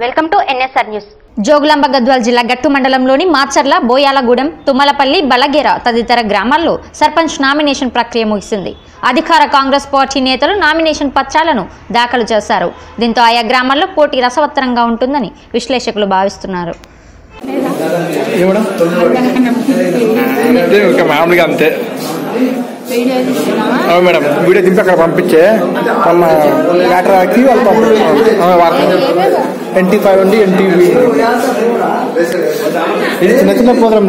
Welcome to NSR news. Jogulamba Gadwal జిల్లా గట్టు మండలంలోని మాచర్ల బోయాలగూడెం తుమ్మలపల్లి బలగేర తదితర గ్రామాల్లో సర్పంచ్ నామినేషన్ ప్రక్రియ ముగిసింది. అధికార కాంగ్రెస్ పార్టీ నేతలు నామినేషన్ పత్రాలను దాఖలు చేశారు. దీంతో ఆయా గ్రామాల్లో పోటీ రసవత్తరంగా ఉంటుందని విశ్లేషకులు భావిస్తున్నారు. మామూలుగా అంతే. అవును మేడం. వీడియో దింపి అక్కడ పంపించే. వాళ్ళ లెటర్ ఆకి వాళ్ళు పంపిస్తాం ఎన్టీ ఫైవ్ ఉండి ఎన్టీవీ ఇది చిన్న చిన్న ప్రోగ్రామ్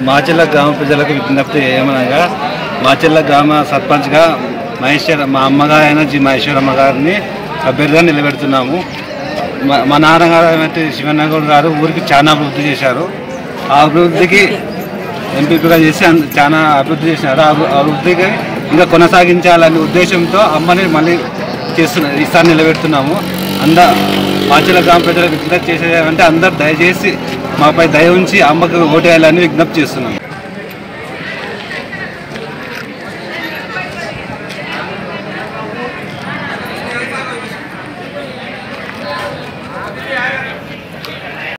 మాచెల్ల గ్రామ ప్రజలకు విజ్ఞప్తి ఏమనగా మాచెల్ల గ్రామ సర్పంచ్గా మహేశ్వర మా అమ్మగారు అయిన జి మహేశ్వరమ్మ గారిని అభ్యర్థిగా నిలబెడుతున్నాము. మా- మా నాన్నగారు అయినట్టు శివనగౌడ్ గారు ఊరికి చాలా అభివృద్ధి చేశారు. ఆ అభివృద్ధికి ఎంపీపీగా చేసి చాలా అభివృద్ధి చేసినారు. ఆ అభి- అభివృద్ధికి ఇంకా కొనసాగించాలనే ఉద్దేశంతో అమ్మని మళ్ళీ చేస్తున్న ఈసారి నిలబెడుతున్నాము. అంద మాచెల్ల గ్రామ ప్రజలకు విజ్ఞప్తి చేసేది అంటే అందరు దయచేసి మాపై దయ ఉంచి అమ్మకు ఓటేయాలని విజ్ఞప్తి చేస్తున్నాం.